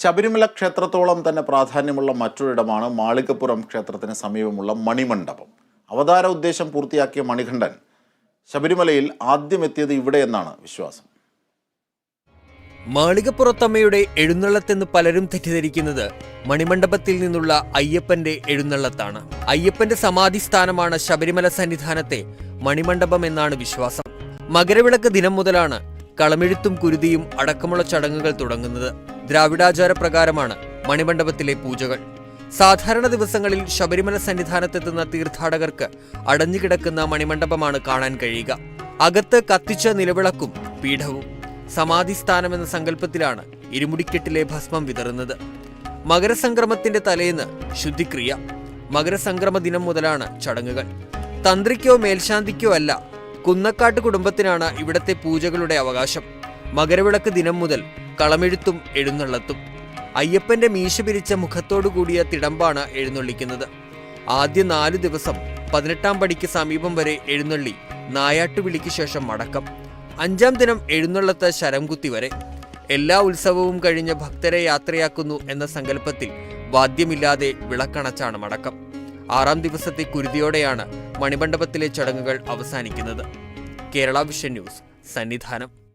ശബരിമല ക്ഷേത്രത്തോളം തന്നെ പ്രാധാന്യമുള്ള മറ്റൊരിടമാണ് മാളികപ്പുറം ക്ഷേത്രത്തിന് സമീപമുള്ള മണിമണ്ഡപം. അവതാര ഉദ്ദേശം പൂർത്തിയാക്കിയ മണികണ്ഠൻ ശബരിമലയിൽ ആദ്യം എത്തിയത് ഇവിടെയെന്നാണ് വിശ്വാസം. മാളികപ്പുറത്തമ്മയുടെ എഴുന്നള്ളത്തെന്ന് പലരും തെറ്റിദ്ധരിക്കുന്നത് മണിമണ്ഡപത്തിൽ നിന്നുള്ള അയ്യപ്പന്റെ എഴുന്നള്ളത്താണ്. അയ്യപ്പന്റെ സമാധി സ്ഥാനമാണ് ശബരിമല സന്നിധാനത്തെ മണിമണ്ഡപം എന്നാണ് വിശ്വാസം. മകരവിളക്ക് ദിനം മുതലാണ് കളമെഴുത്തും കുരുതിയും അടക്കമുള്ള ചടങ്ങുകൾ തുടങ്ങുന്നത്. ദ്രാവിഡാചാര പ്രകാരമാണ് മണിമണ്ഡപത്തിലെ പൂജകൾ. സാധാരണ ദിവസങ്ങളിൽ ശബരിമല സന്നിധാനത്തെത്തുന്ന തീർത്ഥാടകർക്ക് അടഞ്ഞുകിടക്കുന്ന മണിമണ്ഡപമാണ് കാണാൻ കഴിയുക. അകത്ത് കത്തിച്ച നിലവിളക്കും പീഠവും. സമാധിസ്ഥാനം എന്ന സങ്കല്പത്തിലാണ് ഇരുമുടിക്കെട്ടിലെ ഭസ്മം വിതറുന്നത്. മകരസംക്രമത്തിന്റെ തലേന്ന് ശുദ്ധിക്രിയ. മകരസംക്രമ ദിനം മുതലാണ് ചടങ്ങുകൾ. തന്ത്രിക്കോ മേൽശാന്തിക്കോ അല്ല കുന്നക്കാട്ട് കുടുംബത്തിനാണ് ഇവിടത്തെ പൂജകളുടെ അവകാശം. മകരവിളക്ക് ദിനം മുതൽ കളമെഴുത്തും എഴുന്നള്ളത്തും. അയ്യപ്പന്റെ മീശ പിരിച്ച മുഖത്തോടു കൂടിയ തിടമ്പാണ് എഴുന്നള്ളിക്കുന്നത്. ആദ്യ നാലു ദിവസം പതിനെട്ടാം പടിക്ക് സമീപം വരെ എഴുന്നള്ളി നായാട്ടുവിളിക്ക് ശേഷം മടക്കം. അഞ്ചാം ദിനം എഴുന്നള്ളത്ത് ശരംകുത്തി വരെ. എല്ലാ ഉത്സവവും കഴിഞ്ഞ് ഭക്തരെ യാത്രയാക്കുന്നു എന്ന സങ്കല്പത്തിൽ വാദ്യമില്ലാതെ വിളക്കണച്ചാണ് മടക്കം. ആറാം ദിവസത്തെ കുരുതിയോടെയാണ് മണിമണ്ഡപത്തിലെ ചടങ്ങുകൾ അവസാനിക്കുന്നത്. Kerala Vision News Sannidhanam.